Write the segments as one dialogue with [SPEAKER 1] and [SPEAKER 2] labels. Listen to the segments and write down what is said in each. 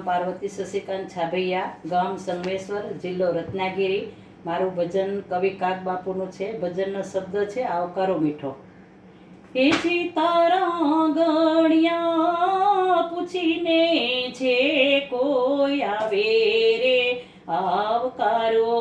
[SPEAKER 1] નામ પાર્વતી શશિકાંત છાભૈયા, ગામ સંગમેશ્વર, જિલ્લો રત્નાગીરી. મારું ભજન કવિ કાક બાપુનું છે. ભજનનો શબ્દ છે, આવકારો મીઠો. એ જી તારા ગણ્યા પૂછીને છે, કોઈ આવે રે? આવકારો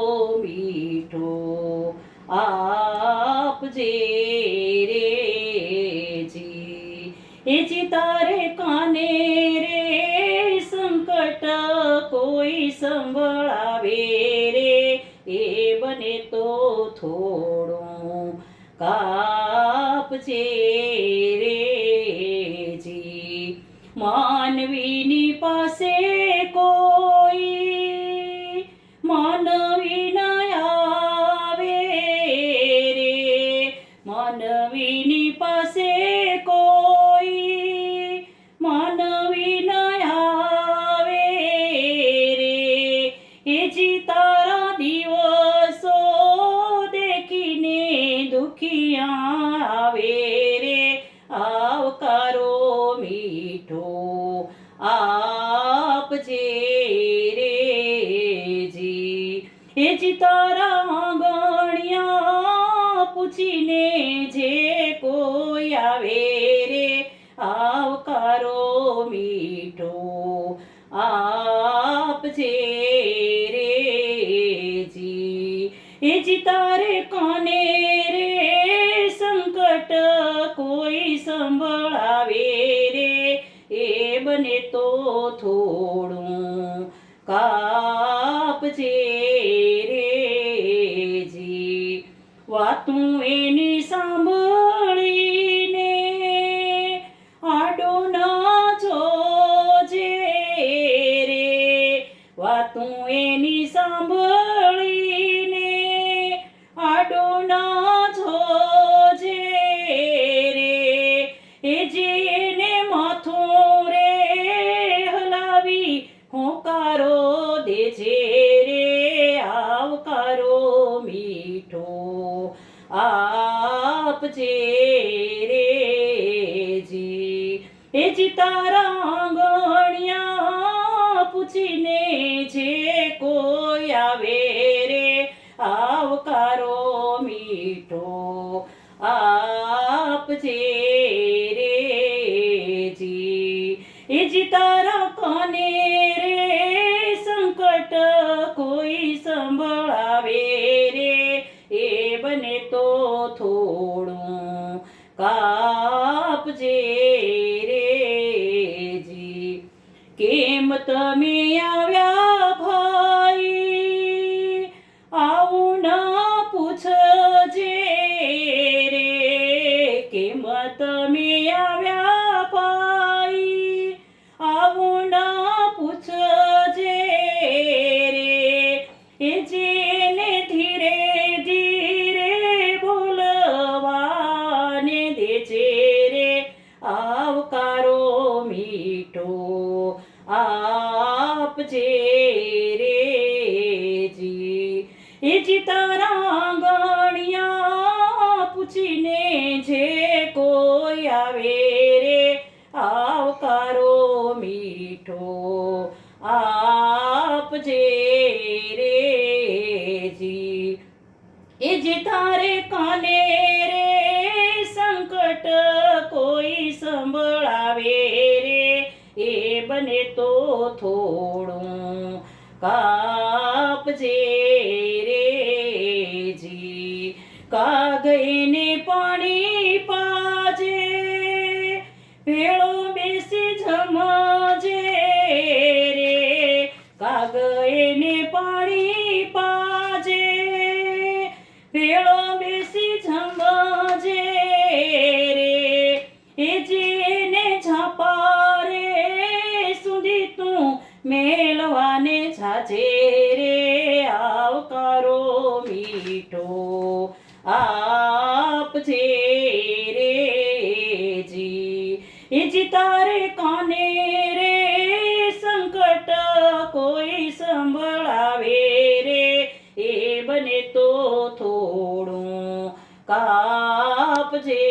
[SPEAKER 1] બને તો થોડું કાપજે રે જી. માનવીની પાસે દુખિયા આવે રે આવકારો મીઠો આપજે રે જી. એ જી તારા ગણ્યા પૂછીને જે કોઈ આવે રે આવકારો મીઠો. આપજે સંભળાવે રે. એ બને તો થોડું કાપજે રે જી. વાતું એની સાંભળીને આડો ના જોજે રે. વાતું એની સાંભળીને આપજે રે જી એ જી તારા ગણ્યા પૂછીને જે કોઈ આવે રે આવકારો મીઠો આપજે રે જી એ જી તારા કોને રે સંકટ કોઈ સંભળાવે કાપજે રે જી. કેમ તમે આપજે રે જી. એ જે તારે કાને રે, સંકટ કોઈ સંભળાવે રે. એ બને તો થોડું કાપજે મેલવાને જાજે રે આવકારો મીઠો. આપજે રે જી. જી તારે કોને રે? સંકટ કોઈ સંભળાવે રે? એ બને તો થોડું કાપજે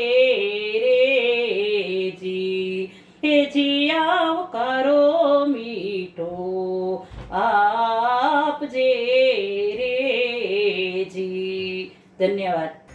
[SPEAKER 1] રે જી. એ જી આવકારો આપજે રેજી ધન્યવાદ.